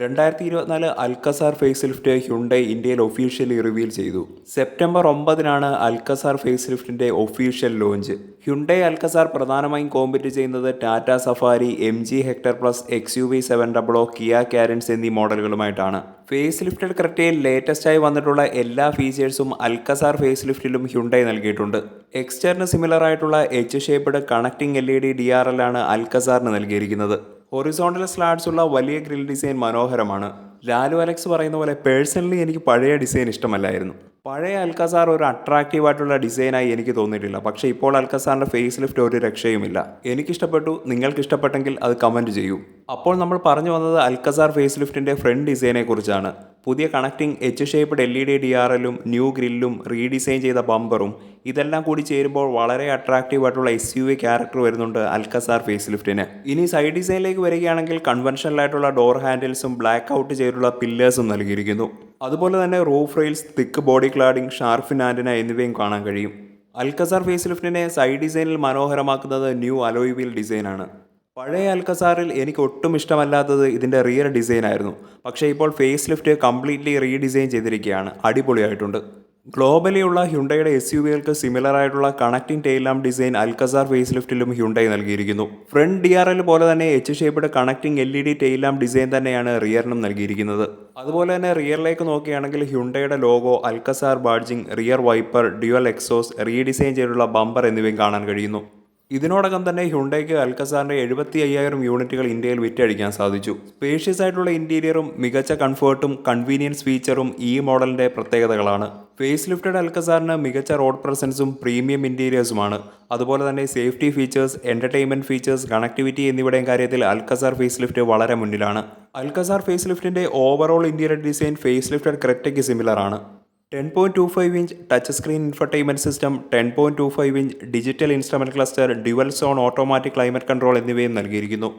രണ്ടായിരത്തി ഇരുപത്തിനാല് Alcazar face lift Hyundai ഇന്ത്യയിൽ ഒഫീഷ്യലി റിവീൽ ചെയ്തു. സെപ്റ്റംബർ ഒമ്പതിനാണ് അൽക്കസാർ ഫേസ് ലിഫ്റ്റിന്റെ ഒഫീഷ്യൽ ലോഞ്ച്. ഹ്യുണ്ടൈ അൽക്കസാർ പ്രധാനമായും കോമ്പറ്റ് ചെയ്യുന്നത് Tata Safari M G Hector plus X U V seven double O Kia Carens എന്നീ മോഡലുകളുമായിട്ടാണ്. ഫേസ് ലിഫ്റ്റഡ് ക്രെറ്റയിൽ ലേറ്റസ്റ്റായി വന്നിട്ടുള്ള എല്ലാ ഫീച്ചേഴ്സും അൽക്കസാർ ഫേസ് ലിഫ്റ്റിലും ഹ്യുണ്ടൈ നൽകിയിട്ടുണ്ട്. എക്സ്റ്റേറിന് സിമിലർ ആയിട്ടുള്ള H shaped connecting L E D D R L ആണ് അൽക്കസാറിന് നൽകിയിരിക്കുന്നത്. ഹൊറിസോണ്ടൽ സ്ലാഡ്സ് ഉള്ള വലിയ ഗ്രിൽ ഡിസൈൻ മനോഹരമാണ്. ലാലു അലക്സ് പറയുന്ന പോലെ പേഴ്സണലി എനിക്ക് പഴയ ഡിസൈൻ ഇഷ്ടമല്ലായിരുന്നു. പഴയ അൽക്കസാർ ഒരു അട്രാക്റ്റീവ് ആയിട്ടുള്ള ഡിസൈനായി എനിക്ക് തോന്നിയിട്ടില്ല. പക്ഷേ ഇപ്പോൾ അൽക്കസാറിന്റെ ഫേസ് ലിഫ്റ്റ് ഒരു രക്ഷയുമില്ല. എനിക്കിഷ്ടപ്പെട്ടു. നിങ്ങൾക്ക് ഇഷ്ടപ്പെട്ടെങ്കിൽ അത് കമന്റ് ചെയ്യൂ. അപ്പോൾ നമ്മൾ പറഞ്ഞു വന്നത് അൽക്കസാർ ഫേസ് ലിഫ്റ്റിന്റെ ഫ്രണ്ട് ഡിസൈനെ കുറിച്ചാണ് പുതിയ connecting H shaped L E D D R എല്ലും ന്യൂ ഗ്രില്ലും റീഡിസൈൻ ചെയ്ത ബമ്പറും ഇതെല്ലാം കൂടി ചേരുമ്പോൾ വളരെ അട്രാക്റ്റീവ് ആയിട്ടുള്ള എസ് യു വി ക്യാരക്ടർ വരുന്നുണ്ട് അൽക്കസാർ ഫേസ് ലിഫ്റ്റിന് ഇനി സൈഡ് ഡിസൈനിലേക്ക് വരികയാണെങ്കിൽ കൺവെൻഷനൽ ആയിട്ടുള്ള ഡോർ ഹാൻഡിൽസും ബ്ലാക്ക് ഔട്ട് ചെയ്തിട്ടുള്ള പില്ലേഴ്സും നൽകിയിരിക്കുന്നു. അതുപോലെ തന്നെ roof rails thick body cladding shark fin antenna എന്നിവയും കാണാൻ കഴിയും. അൽക്കസാർ ഫേസ് ലിഫ്റ്റിനെ സൈഡ് ഡിസൈനിൽ മനോഹരമാക്കുന്നത് ന്യൂ അലോയ് വീൽ ഡിസൈനാണ് പഴയ അൽക്കസാറിൽ എനിക്ക് ഒട്ടും ഇഷ്ടമല്ലാത്തത് ഇതിന്റെ റിയർ ഡിസൈൻ ആയിരുന്നു. പക്ഷേ ഇപ്പോൾ ഫേസ് ലിഫ്റ്റ് കംപ്ലീറ്റ്ലി റീഡിസൈൻ ചെയ്തിരിക്കുകയാണ്. അടിപൊളിയായിട്ടുണ്ട്. ഗ്ലോബലി ഉള്ള ഹ്യുണ്ടയുടെ എസ് യു വികൾക്ക് സിമിലർ ആയിട്ടുള്ള connecting tail lamp design Alcazar face ലിഫ്റ്റിലും ഹ്യുണ്ടൈ നൽകിയിരിക്കുന്നു. ഫ്രണ്ട് ഡി ആർ എൽ പോലെ തന്നെ H shaped connecting L E D tail lamp design തന്നെയാണ് റിയറിനും നൽകിയിരിക്കുന്നത്. അതുപോലെ തന്നെ റിയറിലേക്ക് നോക്കുകയാണെങ്കിൽ ഹ്യുണ്ടയുടെ logo Alcazar badging rear wiper dual exhaust redesign ചെയ്തിട്ടുള്ള ബമ്പർ എന്നിവയും കാണാൻ കഴിയുന്നു. ഇതിനോടകം തന്നെ ഹ്യുണ്ടയ്ക്ക് അൽക്കസാറിന്റെ എഴുപത്തി അയ്യായിരം യൂണിറ്റുകൾ ഇന്ത്യയിൽ വിറ്റഴിക്കാൻ സാധിച്ചു. സ്പേഷ്യസ് ആയിട്ടുള്ള ഇന്റീരിയറും മികച്ച കംഫേർട്ടും കൺവീനിയൻസ് ഫീച്ചറും ഈ മോഡലിന്റെ പ്രത്യേകതകളാണ്. ഫേസ് ലിഫ്റ്റഡ് അൽക്കസാറിന് മികച്ച റോഡ് പ്രസൻസും പ്രീമിയം ഇന്റീരിയേഴ്സുമാണ്. അതുപോലെ തന്നെ safety features entertainment features connectivity എന്നിവയുടെയും കാര്യത്തിൽ അൽക്കസാർ ഫേസ് ലിഫ്റ്റ് വളരെ മുന്നിലാണ്. അൽക്കസാർ ഫേസ് ലിഫ്റ്റിന്റെ overall interior design face lifted ക്രെറ്റയ്ക്ക് സിമിലർ ആണ്. Ten point two five inch touch screen infotainment system ten point two five inch digital instrument cluster dual zone automatic climate control എന്നിവയും നൽകിയിരിക്കുന്നു.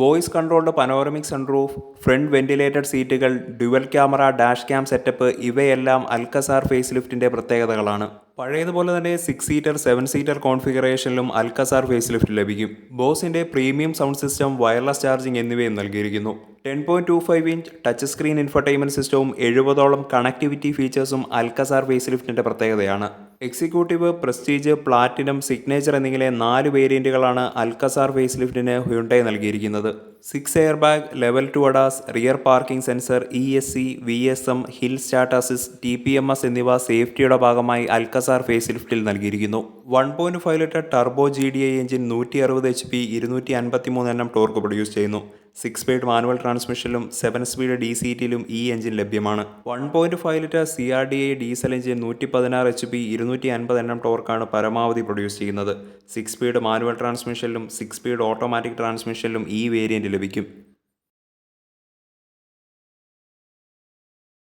Voice controlled panoramic sunroof front ventilated സീറ്റുകൾ dual camera dash cam setup ഇവയെല്ലാം Alcazar face ലിഫ്റ്റിന്റെ പ്രത്യേകതകളാണ്. പഴയതുപോലെ തന്നെ six seater seven seater കോൺഫിഗറേഷനിലും Alcazar face lift ലഭിക്കും ബോസിന്റെ premium sound system wireless charging എന്നിവയും നൽകിയിരിക്കുന്നു. Ten point two five inch touch screen infotainment സിസ്റ്റവും എഴുപതോളം കണക്ടിവിറ്റി ഫീച്ചേഴ്സും അൽക്കസാർ ഫേസ് ലിഫ്റ്റിന്റെ പ്രത്യേകതയാണ്. എക്സിക്യൂട്ടീവ് പ്രസ്റ്റീജ് പ്ലാറ്റിനം സിഗ്നേച്ചർ എന്നിങ്ങനെ നാല് വേരിയന്റുകളാണ് അൽക്കസാർ ഫേസ് ലിഫ്റ്റിന് ഹ്യുണ്ടായി നൽകിയിരിക്കുന്നത്. Six airbag level two ADAS rear parking sensor E S C V S M hill start assist T P M S എന്നിവ സേഫ്റ്റിയുടെ ഭാഗമായി അൽക്കസാർ ഫേസ് ലിഫ്റ്റിൽ നൽകിയിരിക്കുന്നു. One point five litre turbo G D I engine നൂറ്റി അറുപത് H P ഇരുന്നൂറ്റി അൻപത്തി മൂന്ന് എണ്ണം ടോർക്ക് പ്രൊഡ്യൂസ് ചെയ്യുന്നു. സിക്സ് സ്പീഡ് മാനുവൽ ട്രാൻസ്മിഷനിലും സെവൻ സ്പീഡ് ഡി സി ടിയിലും ഈ എഞ്ചിൻ ലഭ്യമാണ്. One point five litre C R D I diesel engine നൂറ്റി പതിനാറ് എച്ച് പി ഇരുന്നൂറ്റി അൻപത് എണ്ണം ടോർക്കാണ് പരമാവധി പ്രൊഡ്യൂസ് ചെയ്യുന്നത്. സിക്സ് സ്പീഡ് മാനുവൽ ട്രാൻസ്മിഷനിലും സിക്സ് സ്പീഡ് ഓട്ടോമാറ്റിക് ട്രാൻസ്മിഷനിലും ഈ വേരിയന്റ് ലഭിക്കും.